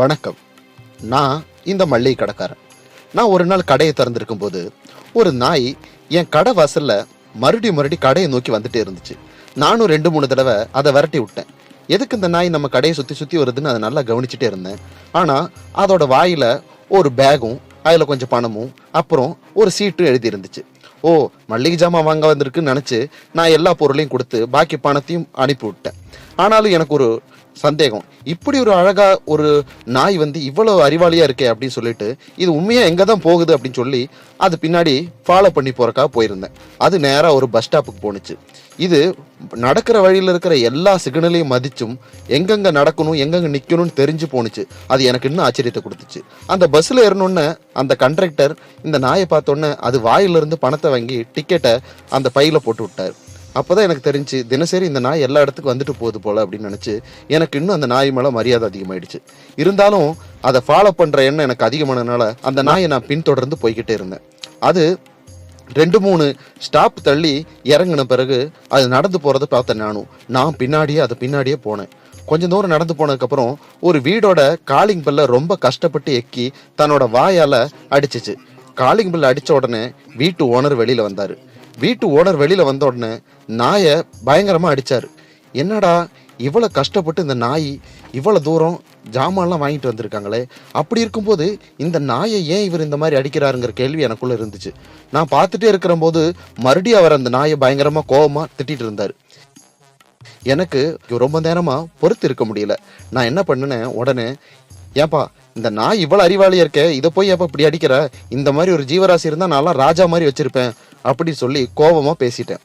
வணக்கம். நான் இந்த மல்லிகை கடைக்காரன். நான் ஒரு நாள் கடையை திறந்திருக்கும் போது ஒரு நாய் என் கடை வாசலில் மறுபடி மறுபடி கடையை நோக்கி வந்துட்டே இருந்துச்சு. நானும் ரெண்டு மூணு தடவை அதை விரட்டி விட்டேன். எதுக்கு இந்த நாய் நம்ம கடையை சுற்றி சுற்றி வருதுன்னு அதை நல்லா கவனிச்சுட்டே இருந்தேன். ஆனால் அதோட வாயில் ஒரு பேகும் அதில் கொஞ்சம் பணமும் அப்புறம் ஒரு சீட்டும் எழுதி இருந்துச்சு. ஓ மல்லிகை ஜாமான் வாங்க வந்திருக்குன்னு நினச்சி நான் எல்லா பொருளையும் கொடுத்து பாக்கி பணத்தையும் அனுப்பி விட்டேன். ஆனாலும் எனக்கு ஒரு சந்தேகம். இப்படி ஒரு அழகா ஒரு நாய் வந்து இவ்வளவு அறிவாளியா இருக்கே அப்படின்னு சொல்லிட்டு இது உண்மையா எங்க தான் போகுது அப்படின்னு சொல்லி அது பின்னாடி ஃபாலோ பண்ணி போறக்காக போயிருந்தேன். அது நேரா ஒரு பஸ் ஸ்டாப்புக்கு போணுச்சு. இது நடக்கிற வழியில் இருக்கிற எல்லா சிக்னலையும் மதிச்சும் எங்கெங்க நடக்கணும் எங்கெங்க நிக்கணும்னு தெரிஞ்சு போணுச்சு. அது எனக்கு இன்னும் ஆச்சரியத்தை கொடுத்துச்சு. அந்த பஸ்ல ஏறணுன்னு அந்த கண்டக்டர் இந்த நாயை பார்த்தோன்னே அது வாயிலிருந்து பணத்தை வாங்கி டிக்கெட்டை அந்த பையில போட்டு விட்டார். அப்போதான் எனக்கு தெரிஞ்சு தினசரி இந்த நாய் எல்லா இடத்துக்கும் வந்துட்டு போகுது போல அப்படின்னு நினச்சி எனக்கு இன்னும் அந்த நாய் மேலே மரியாதை அதிகமாயிடுச்சு. இருந்தாலும் அதை ஃபாலோ பண்ணுற எண்ணம் எனக்கு அதிகமானதுனால அந்த நாயை நான் பின்தொடர்ந்து போய்கிட்டே இருந்தேன். அது ரெண்டு மூணு ஸ்டாப் தள்ளி இறங்கின பிறகு அது நடந்து போகிறத பார்த்தேன் நானும் நான் பின்னாடியே அது பின்னாடியே போனேன். கொஞ்ச தூரம் நடந்து போனதுக்கப்புறம் ஒரு வீடோட காலிங் பெல்ல ரொம்ப கஷ்டப்பட்டு எக்கி தன்னோட வாயால் அடிச்சிச்சு. காலிங் பெல் அடித்த உடனே வீட்டு ஓனர் வெளியில் வந்தார். வீட்டு ஓனர் வெளியில் வந்த உடனே நாயை பயங்கரமாக அடிச்சாரு. என்னடா இவ்வளோ கஷ்டப்பட்டு இந்த நாய் இவ்வளோ தூரம் ஜாமான்லாம் வாங்கிட்டு வந்திருக்காங்களே? அப்படி இருக்கும்போது இந்த நாயை ஏன் இவர் இந்த மாதிரி அடிக்கிறாருங்கிற கேள்வி எனக்குள்ளே இருந்துச்சு. நான் பார்த்துட்டே இருக்கிற போது மறுபடியும் அவர் அந்த நாயை பயங்கரமாக கோவமாக திட்டிட்டு இருந்தார். எனக்கு ரொம்ப நேரமாக பொறுத்து இருக்க முடியல. நான் என்ன பண்ணினேன் உடனே ஏப்பா இந்த நாய் இவ்வளோ அறிவாளியாக இருக்கே இதை போய் ஏப்பா இப்படி அடிக்கிற? இந்த மாதிரி ஒரு ஜீவராசி இருந்தால் நான்லாம் ராஜா மாதிரி வச்சுருப்பேன். அப்படின்னு சொல்லி கோபமாக பேசிட்டேன்.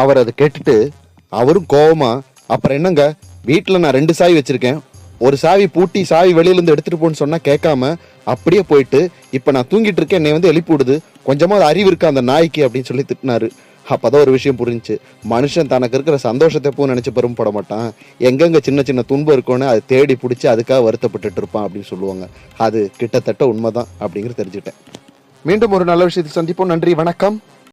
அவர் அதை கேட்டுட்டு அவரும் கோபமாக அப்புறம் என்னங்க? வீட்டில் நான் ரெண்டு சாவி வச்சுருக்கேன். ஒரு சாவி பூட்டி சாவி வெளியிலேருந்து எடுத்துகிட்டு போன்னு சொன்னால் கேட்காம அப்படியே போயிட்டு இப்போ நான் தூங்கிட்டு இருக்கேன் என்னை வந்து எழுப்பி விடுது. கொஞ்சமாக அறிவு இருக்கா அந்த நாய்க்கு? அப்படின்னு சொல்லி திட்டினாரு. அப்பதான் ஒரு விஷயம் புரிஞ்சுச்சு. மனுஷன் தனக்கு இருக்கிற சந்தோஷத்தை எப்பவும் நினச்சி பெரும்பட மாட்டான். எங்கெங்க சின்ன சின்ன துன்பம் இருக்கும்னு அதை தேடி பிடிச்சி அதுக்காக வருத்தப்பட்டுட்டு இருப்பான் அப்படின்னு சொல்லுவாங்க. அது கிட்டத்தட்ட உண்மைதான் அப்படிங்கிறது தெரிஞ்சுட்டேன் மீண்டும் ஒரு நல்ல விஷயத்தை சந்திப்போம். நன்றி வணக்கம்.